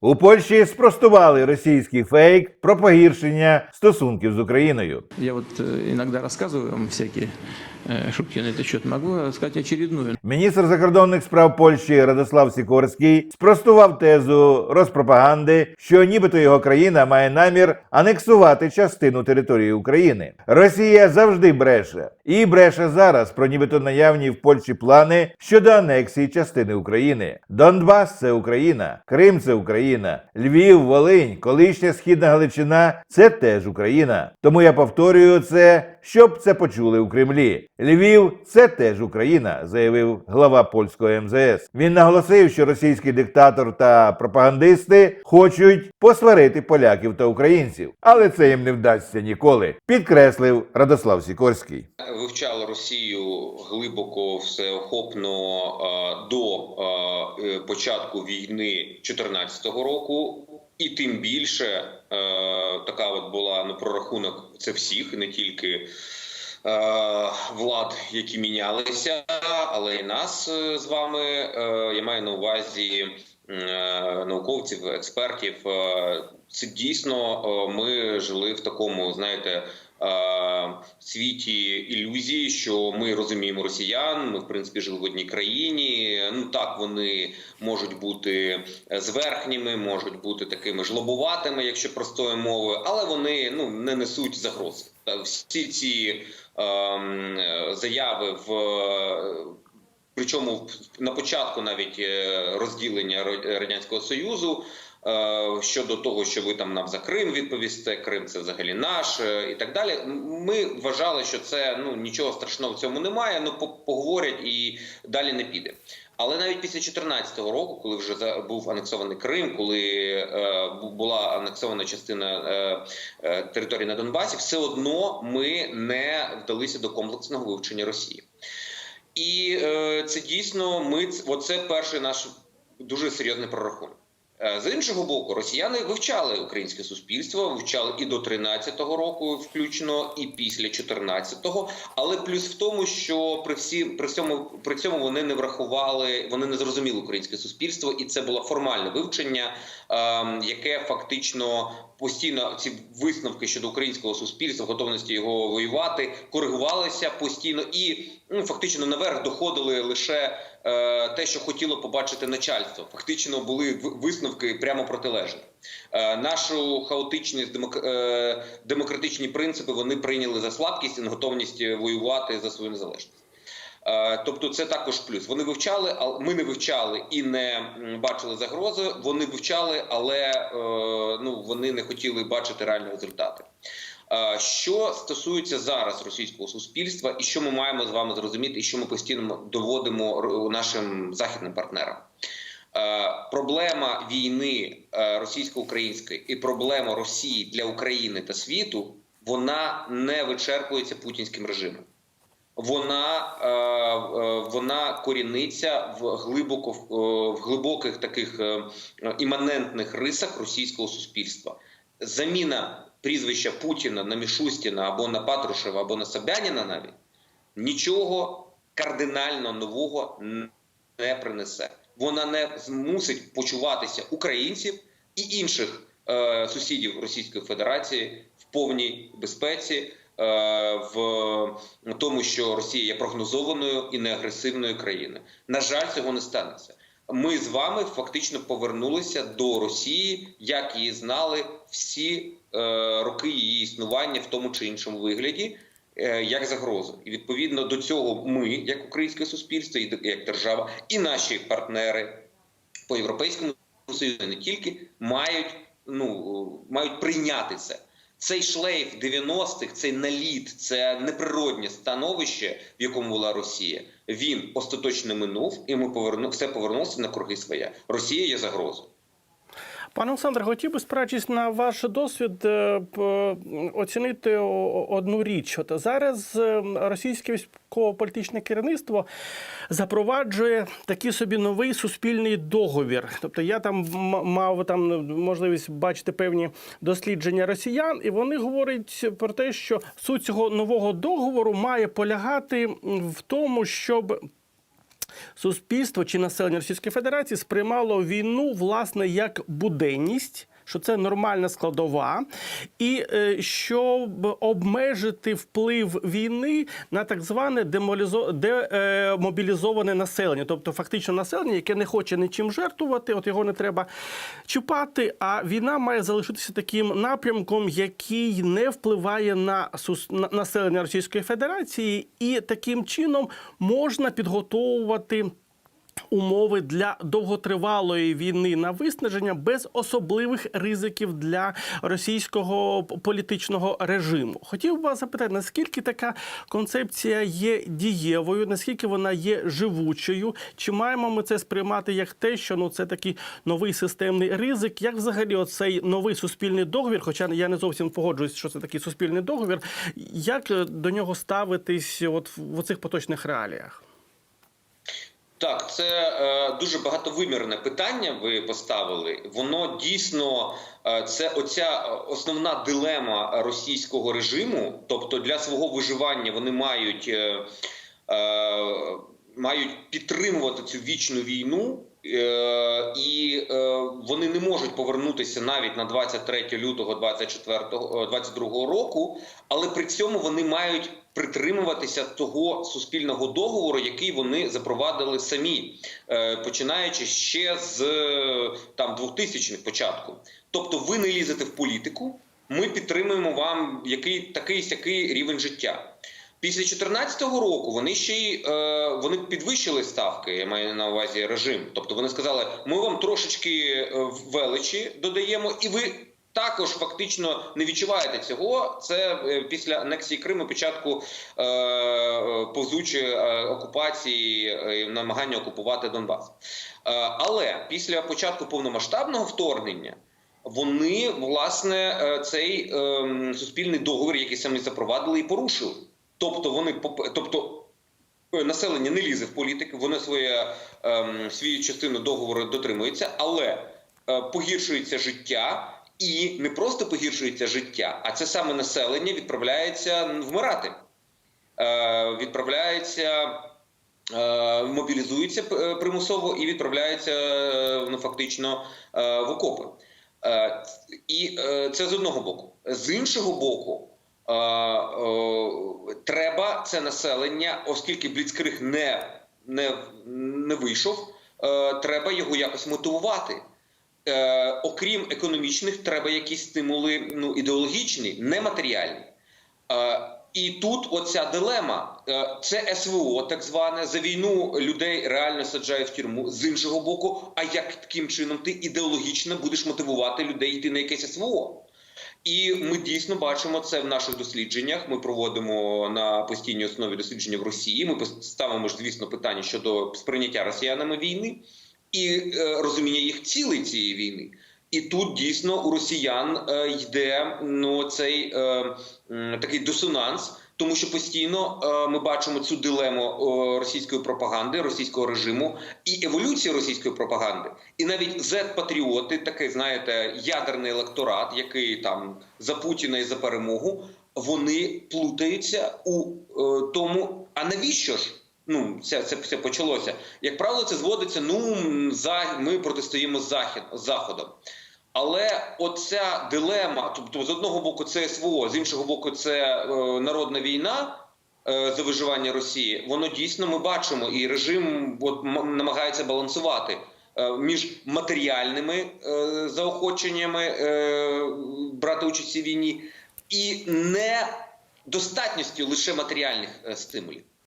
У Польщі спростували російський фейк про погіршення стосунків з Україною. Я от іноді розказую вам всякие э, шутки на счет. Могу сказать очередную. Міністр закордонних справ Польщі Радослав Сікорський спростував тезу розпропаганди, що нібито його країна має намір анексувати частину території України. Росія завжди бреше і бреше зараз про нібито наявні в Польщі плани щодо анексії частини України. Донбас це Україна, Крим це Україна, Львів, Волинь, колишня східна Галичина це теж Україна. Тому я повторюю це, щоб це почули у Кремлі. Львів це теж Україна, заявив глава польського МЗС. Він наголосив, що російський диктатор та пропагандисти хочуть посварити поляків та українців, але це їм не вдасться ніколи. Підкреслив Радослав Сікорський. вивчали Росію глибоко всеохопно е, до е, початку війни 2014 року. І тим більше е, така от була ну, прорахунок це всіх, не тільки е, влад, які мінялися, але й нас е, з вами. Е, я маю на увазі е, науковців, експертів. Е, це дійсно е, ми жили в такому, знаєте. Е, Світі ілюзії, що ми розуміємо росіян. Ми в принципі жили в одній країні. Ну так вони можуть бути зверхніми, можуть бути такими жлобуватими, якщо простою мовою, але вони ну не несуть загрози. Всі ці ем, заяви в причому на початку навіть е, розділення радянського союзу. Е, Щодо того, що ви там нам за Крим відповісте, Крим це взагалі наш е, і так далі. Ми вважали, що це ну нічого страшного в цьому немає. Ну поговорять і далі не піде. Але навіть після 2014 року, коли вже був анексований Крим, коли е, була анексована частина е, е, території на Донбасі, все одно ми не вдалися до комплексного вивчення Росії. І е, це дійсно ми оце перший наш дуже серйозний прорахунок. Е, З іншого боку, росіяни вивчали українське суспільство, вивчали і до 13-го року, включно, і після 14-го. Але плюс в тому, що при всі при всьому при цьому вони не врахували, вони не зрозуміли українське суспільство, і це було формальне вивчення, ем, яке фактично постійно ці висновки щодо українського суспільства, готовності його воювати, коригувалися постійно і ну, фактично наверх доходили лише е, те, що хотіло побачити начальство. Фактично були висновки прямо протилежні. Е, нашу хаотичність, демок, е, демократичні принципи вони прийняли за слабкість і готовність воювати за свою незалежність. Е, Тобто це також плюс. Вони вивчали, а ми не вивчали і не бачили загрози. Вони вивчали, але е, ну вони не хотіли бачити реальні результати. Е, Що стосується зараз російського суспільства, і що ми маємо з вами зрозуміти, і що ми постійно доводимо нашим західним партнерам. Проблема війни російсько-української і проблема Росії для України та світу вона не вичерпується путінським режимом вона, е, е, вона коріниться в глибоко в, е, глибоких таких іманентних рисах російського суспільства. Заміна прізвища Путіна на Мішустіна або на Патрушева, або на Собяніна навіть нічого кардинально нового не принесе. Вона не змусить почуватися українців і інших е, сусідів Російської Федерації в повній безпеці, в тому, що Росія є прогнозованою і неагресивною країною. На жаль, цього не станеться. Ми з вами фактично повернулися до Росії, як її знали всі е, роки її існування в тому чи іншому вигляді, е, як загрозу. І відповідно до цього ми, як українське суспільство, і як держава, і наші партнери по європейському союзу не тільки мають ну мають прийняти це. Цей шлейф 90-х, цей наліт, це неприроднє становище, в якому була Росія. Він остаточно минув, і ми поверну все повернулося на круги своє. Росія є загрозою. Пане Олександре, хотів би спираючись на ваш досвід е, оцінити одну річ. От зараз е, російське військово-політичне керівництво запроваджує такий собі новий суспільний договір. Тобто я там мав там можливість бачити певні дослідження росіян, і вони говорять про те, що суть цього нового договору має полягати в тому, щоб суспільство чи населення Російської Федерації сприймало війну власне як буденність. Що це нормальна складова, і е, щоб обмежити вплив війни на так зване демобілізоване населення, тобто фактично населення, яке не хоче нічим жертвувати, от його не треба чіпати. А війна має залишитися таким напрямком, який не впливає на населення Російської Федерації, і таким чином можна підготовувати. Умови для довготривалої війни на виснаження без особливих ризиків для російського політичного режиму. Хотів би вас запитати, наскільки така концепція є дієвою, наскільки вона є живучою? Чи маємо ми це сприймати як те, що ну це такий новий системний ризик? Як взагалі оцей новий суспільний договір? Хоча я не зовсім погоджуюсь, що це такий суспільний договір. Як е, до нього ставитись от в оцих поточних реаліях? Так, це е, дуже багатовимірне питання. Ви поставили. Воно дійсно е, це оця е, основна дилема російського режиму. Тобто для свого виживання вони мають, е, е, мають підтримувати цю вічну війну. Е, і е, вони не можуть повернутися навіть на 23 лютого 24, е, 22 року, але при цьому вони мають притримуватися того суспільного договору, який вони запровадили самі, е, починаючи ще з е, там 2000-х початку. Тобто, ви не лізете в політику, ми підтримуємо вам який такий сякий рівень життя. Після 2014 року вони ще й е, вони підвищили ставки. Я маю на увазі режим. Тобто вони сказали, ми вам трошечки е, величі додаємо, і ви також фактично не відчуваєте цього. Це е, після анексії Криму, початку е, повзучої е, окупації, намагання окупувати Донбас. Е, але після початку повномасштабного вторгнення. Вони власне цей е, суспільний договір, який самі запровадили, і порушили. Тобто вони тобто е, населення не лізе в політику, вони своє ем, свою частину договору дотримуються, але е, погіршується життя, і не просто погіршується життя, а це саме населення відправляється вмирати, е, відправляється. е, Мобілізується е, примусово і відправляється ну, фактично е, в окопи. Е, І е, це з одного боку. З іншого боку, треба це населення, оскільки Бліцкриг не, не, не вийшов, е, треба його якось мотивувати. Е, Окрім економічних, треба якісь стимули ну, ідеологічні, нематеріальні. Е, І тут оця дилема: Е, це СВО, так зване, за війну людей реально саджають в тюрму. З іншого боку, а як таким чином ти ідеологічно будеш мотивувати людей йти на якесь СВО? І ми дійсно бачимо це в наших дослідженнях. Ми проводимо на постійній основі дослідження в Росії. Ми ставимо ж, звісно, питання щодо сприйняття росіянами війни і е, розуміння їх цілей цієї війни. І тут дійсно у росіян е, йде ну цей е, такий дисонанс, тому що постійно е, ми бачимо цю дилему е, російської пропаганди, російського режиму і еволюції російської пропаганди. І навіть Z-патріоти, такий, знаєте, ядерний електорат, який там за Путіна і за перемогу, вони плутаються у е, тому, а навіщо ж? Ну, це, це, це почалося. Як правило, це зводиться: ну за ми протистоїмо захід заходом. Але оця дилема, тобто, з одного боку, це СВО, з іншого боку, це е, народна війна е, за виживання Росії. Воно дійсно ми бачимо, і режим от, намагається балансувати е, між матеріальними е, заохоченнями е, брати участь у війні і недостатністю лише матеріальних е, стимулів.